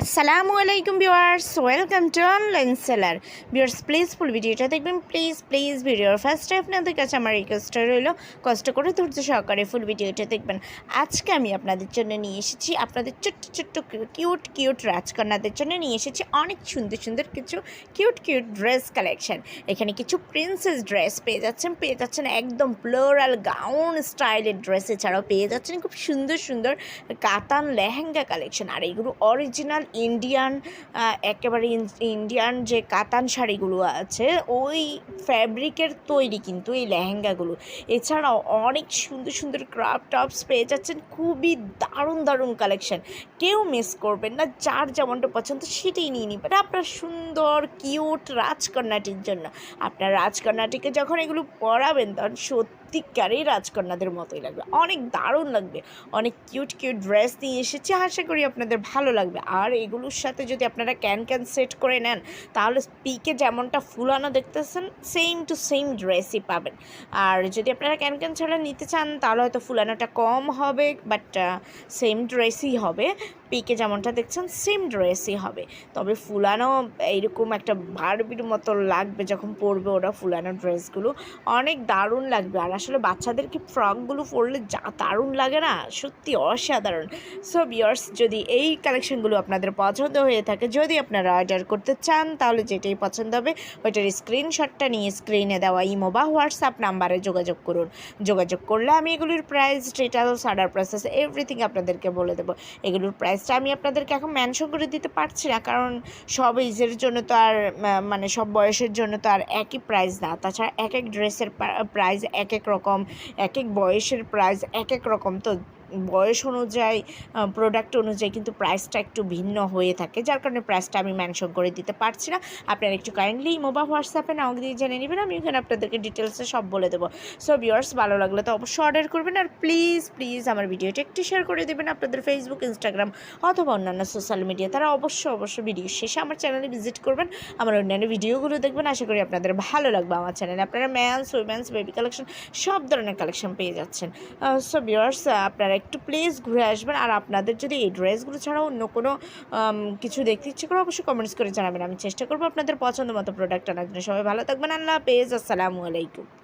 আসসালামু আলাইকুম viewers, welcome to online seller. Viewers please full ভিডিওটা দেখবেন। প্লিজ প্লিজ ভিডিওর ফার্স্টে আপনাদের কাছে আমার রিকোয়েস্টটা রইল, কষ্ট করে ধৈর্য সহকারে ফুল ভিডিওটা দেখবেন। আজকে আমি আপনাদের জন্য নিয়ে এসেছি, আপনাদের ছোট্ট ছোট্ট কিউট কিউট রাজকন্যাদের জন্য নিয়ে এসেছি অনেক সুন্দর সুন্দর কিছু কিউট কিউট ড্রেস কালেকশন এখানে কিছু প্রিন্সেস ড্রেস পেয়ে যাচ্ছেন পেয়ে যাচ্ছেন একদম ফ্লোরাল গাউন স্টাইলের ড্রেস এছাড়াও পেয়ে যাচ্ছেন। খুব সুন্দর সুন্দর কাতান লেহেঙ্গা কালেকশন আর এগুলো অরিজিনাল ইন্ডিয়ান একেবারে ইন- ইন্ডিয়ান যে কাতান শাড়িগুলো আছে, ওই ফ্যাব্রিকের তৈরি কিন্তু এই লেহেঙ্গাগুলো। এছাড়াও অনেক সুন্দর সুন্দর ক্রাফট টপস পেয়ে যাচ্ছেন, খুবই দারুণ দারুণ কালেকশন কেউ মিস করবেন না, যার যেমনটা পছন্দ সেটাই নিয়ে নেবেন। আপনার সুন্দর কিউট রাজকন্যাটির জন্য। আপনার রাজকন্যাটিকে যখন এগুলো পরাবেন, তখন সত্যিকারই রাজকন্যাদের মতোই লাগবে। অনেক দারুণ লাগবে। অনেক কিউট কিউট ড্রেস নিয়ে এসেছি। আশা করি আপনাদের ভালো লাগবে। আর এগুলোর সাথে যদি আপনারা ক্যান ক্যান সেট করে নেন, তাহলে পিকে যেমনটা ফুলানো দেখতেছেন সেম টু সেম ড্রেসই পাবেন। আর যদি আপনারা ক্যান ক্যান ছাড়া নিতে চান, তাহলে হয়তো ফুলানোটা কম হবে বাট সেম ড্রেসই হবে। পিকে যেমনটা দেখছেন সেম ড্রেসই হবে। তবে ফুলানো এইরকম একটা বারবির মতো লাগবে যখন পরবে ওরা ফুলানো ড্রেসগুলো অনেক দারুণ লাগবে। আর আসলে বাচ্চাদেরকে ফ্রকগুলো পরলে যা দারুণ লাগে না, সত্যি অসাধারণ। সো বিয়ার্স যদি এই কালেকশনগুলো আপনাদের পছন্দ হয়ে থাকে, যদি আপনারা অর্ডার করতে চান, তাহলে যেটাই পছন্দ হবে, ওইটার স্ক্রিনশটটা নিয়ে স্ক্রিনে দেওয়া ইমো বা হোয়াটসঅ্যাপ নাম্বারে যোগাযোগ করুন। যোগাযোগ করলে আমি এগুলির price details order process everything আপনাদেরকে বলে দেবো। এগুলোর প্রাইসটা আমি আপনাদেরকে এখন মেনশন করে দিতে পারছি না, কারণ সব এজের জন্য তো আর মানে সব বয়সের জন্য তো আর একই প্রাইস না। তাছাড়া এক এক ড্রেসের প্রাইস এক এক রকম, এক এক বয়সের প্রাইস এক এক রকম। তো বয়স অনুযায়ী প্রোডাক্ট অনুযায়ী কিন্তু প্রাইসটা একটু ভিন্ন হয়ে থাকে। যার কারণে প্রাইসটা আমি মেনশন করে দিতে পারছি না। আপনারা একটু কাইন্ডলি মোবা হোয়াটসঅ্যাপে নাও দিয়ে জেনে নেবেন। আমি ওখানে আপনাদেরকে ডিটেলসে সব বলে দেবো। সো ভিউয়ার্স ভালো লাগলে তো অবশ্যই অর্ডার করবেন। আর প্লিজ প্লিজ আমার ভিডিওটা একটু শেয়ার করে দেবেন আপনাদের ফেসবুক ইনস্টাগ্রাম অথবা অন্যান্য সোশ্যাল মিডিয়া তারা অবশ্যই অবশ্যই ভিডিও শেষে আমার চ্যানেলে ভিজিট করবেন। আমার অন্যান্য ভিডিওগুলো দেখবেন। আশা করি আপনাদের ভালো লাগবে আমার চ্যানেলে আপনারা ম্যানস উইমেন্স বেবি কালেকশন সব ধরনের কালেকশন পেয়ে যাচ্ছেন। সো ভিউয়ার্স আপনারা একটু প্লিজ ঘুরে আসবেন। আর আপনাদের যদি এই ড্রেসগুলো ছাড়াও অন্য কোনো কিছু দেখতে ইচ্ছে করে অবশ্যই কমেন্টস করে জানাবেন। আমি চেষ্টা করব আপনাদের পছন্দ মতো প্রোডাক্ট আনার জন্য। সবাই ভালো থাকবেন। আল্লাহ পেজ আসসালামু আলাইকুম।